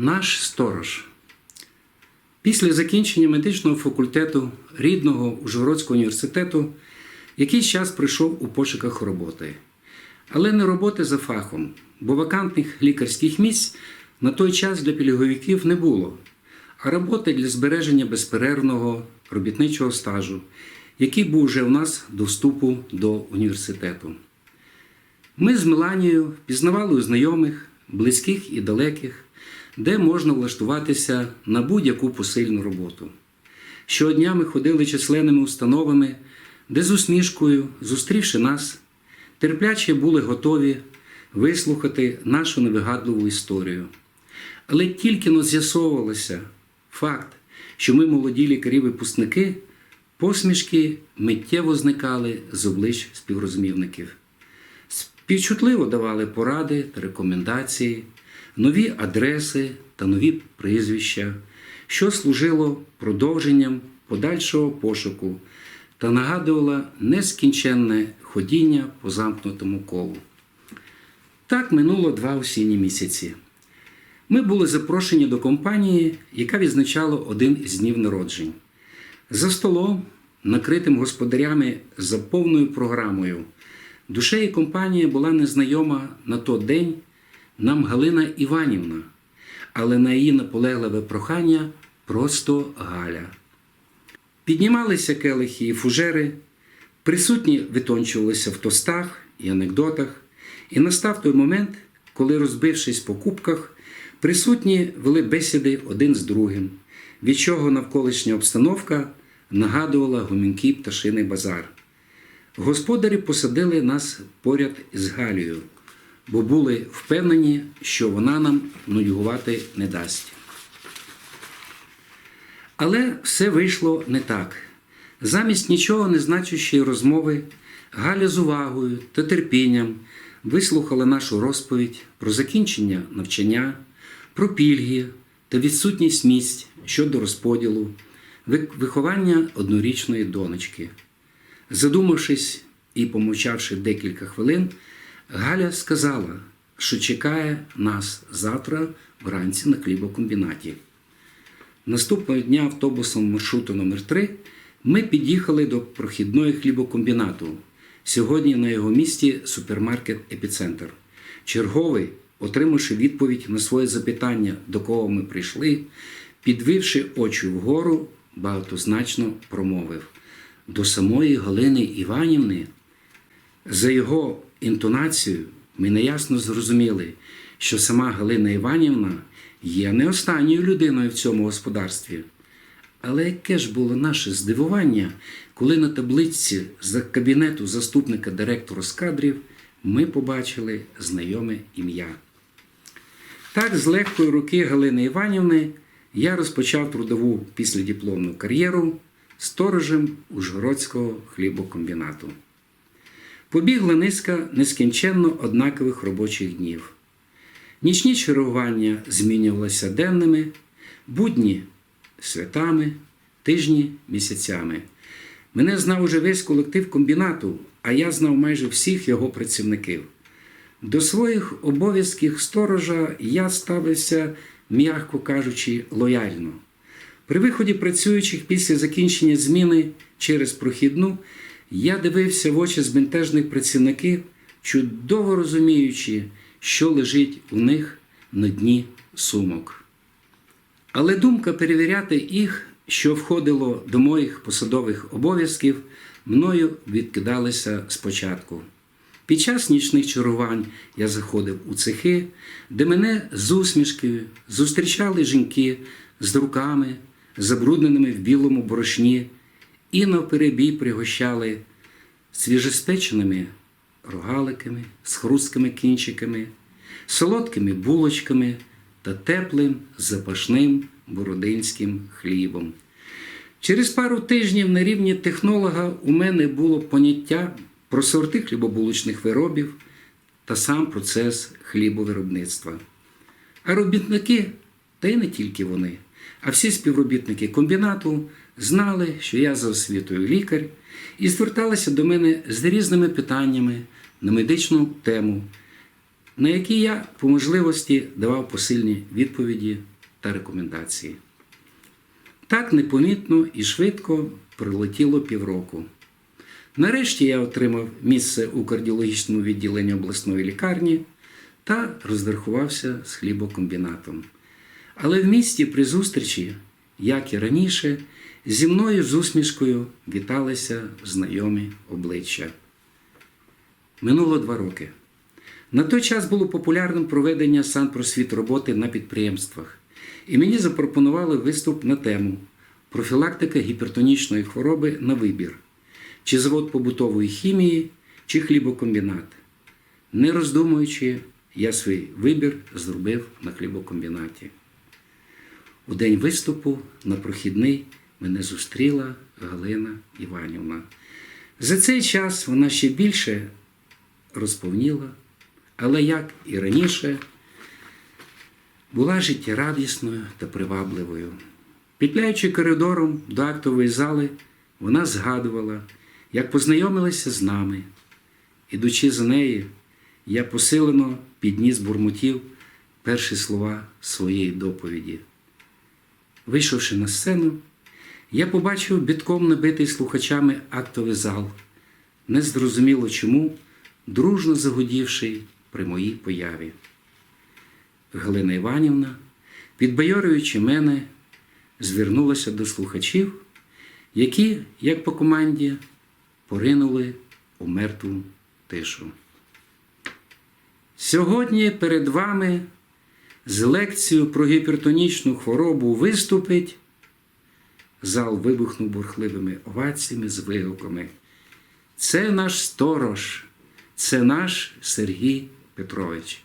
Наш сторож. Після закінчення медичного факультету рідного Ужгородського університету якийсь час прийшов у пошуках роботи. Але не роботи за фахом, бо вакантних лікарських місць на той час для пільговиків не було, а роботи для збереження безперервного робітничого стажу, який був вже у нас до вступу до університету. Ми з Меланією пізнавали у знайомих, близьких і далеких, де можна влаштуватися на будь-яку посильну роботу. Щодня ми ходили численними установами, де з усмішкою, зустрівши нас, терпляче були готові вислухати нашу невигадливу історію. Але тільки но з'ясовувалося факт, що ми молоді лікарі-випускники, посмішки миттєво зникали з облич співрозмівників. Співчутливо давали поради та рекомендації, нові адреси та нові прізвища, що служило продовженням подальшого пошуку та нагадувало нескінченне ходіння по замкнутому колу. Так минуло два осінні місяці. Ми були запрошені до компанії, яка відзначала один із днів народжень. За столом, накритим господарями за повною програмою, душею компанії була незнайома на той день нам Галина Іванівна, але на її наполегливе прохання просто Галя. Піднімалися келихи і фужери, присутні витончувалися в тостах і анекдотах, і настав той момент, коли, розбившись по кубках, присутні вели бесіди один з другим, від чого навколишня обстановка нагадувала гомінкий пташиний базар. Господарі посадили нас поряд із Галією, бо були впевнені, що вона нам нудьгувати не дасть. Але все вийшло не так. Замість нічого не значущої розмови Галя з увагою та терпінням вислухала нашу розповідь про закінчення навчання, про пільги та відсутність місць щодо розподілу, виховання однорічної донечки. Задумавшись і помовчавши декілька хвилин, Галя сказала, що чекає нас завтра вранці на хлібокомбінаті. Наступного дня автобусом маршруту номер 3 ми під'їхали до прохідної хлібокомбінату. Сьогодні на його місці супермаркет Епіцентр. Черговий, отримавши відповідь на своє запитання, до кого ми прийшли, підвівши очі вгору, багатозначно промовив до самої Галини Іванівни. За його інтонацією ми неясно зрозуміли, що сама Галина Іванівна є не останньою людиною в цьому господарстві. Але яке ж було наше здивування, коли на табличці з кабінету заступника директора з кадрів ми побачили знайоме ім'я. Так, з легкої руки Галини Іванівни я розпочав трудову післядипломну кар'єру сторожем Ужгородського хлібокомбінату. Побігла низка нескінченно однакових робочих днів. Нічні чергування змінювалися денними, будні святами, тижні місяцями. Мене знав уже весь колектив комбінату, а я знав майже всіх його працівників. До своїх обов'язків сторожа я ставився, м'яко кажучи, лояльно. При виході працюючих після закінчення зміни через прохідну, я дивився в очі збентежних працівників, чудово розуміючи, що лежить у них на дні сумок. Але думка перевіряти їх, що входило до моїх посадових обов'язків, мною відкидалася спочатку. Під час нічних чарувань я заходив у цехи, де мене з усмішкою зустрічали жінки з руками, забрудненими в білому борошні, і навперебій пригощали свіжеспеченими рогаликами, з хрусткими кінчиками, солодкими булочками та теплим запашним бородинським хлібом. Через пару тижнів на рівні технолога у мене було поняття про сорти хлібобулочних виробів та сам процес хлібовиробництва. А робітники, та й не тільки вони, а всі співробітники комбінату знали, що я за освітою лікар, і зверталися до мене з різними питаннями на медичну тему, на які я по можливості давав посильні відповіді та рекомендації. Так непомітно і швидко пролетіло півроку. Нарешті я отримав місце у кардіологічному відділенні обласної лікарні та розрахувався з хлібокомбінатом. Але в місті при зустрічі, як і раніше, зі мною з усмішкою віталися знайомі обличчя. Минуло два роки. На той час було популярним проведення санпросвіт роботи на підприємствах, і мені запропонували виступ на тему профілактика гіпертонічної хвороби на вибір, чи завод побутової хімії, чи хлібокомбінат. Не роздумуючи, я свій вибір зробив на хлібокомбінаті. У день виступу на прохідний мене зустріла Галина Іванівна. За цей час вона ще більше розповніла, але як і раніше, була життєрадісною та привабливою. Пітляючи коридором до актової зали, вона згадувала, як познайомилася з нами. Ідучи за нею, я посилено підніс бурмотів перші слова своєї доповіді. Вийшовши на сцену, я побачив бітком набитий слухачами актовий зал, незрозуміло чому, дружно загудівши при моїй появі. Галина Іванівна, підбайорюючи мене, звернулася до слухачів, які, як по команді, поринули у мертву тишу. Сьогодні перед вами з лекцією про гіпертонічну хворобу виступить. Зал вибухнув бурхливими оваціями з вигуками. Це наш сторож, це наш Сергій Петрович.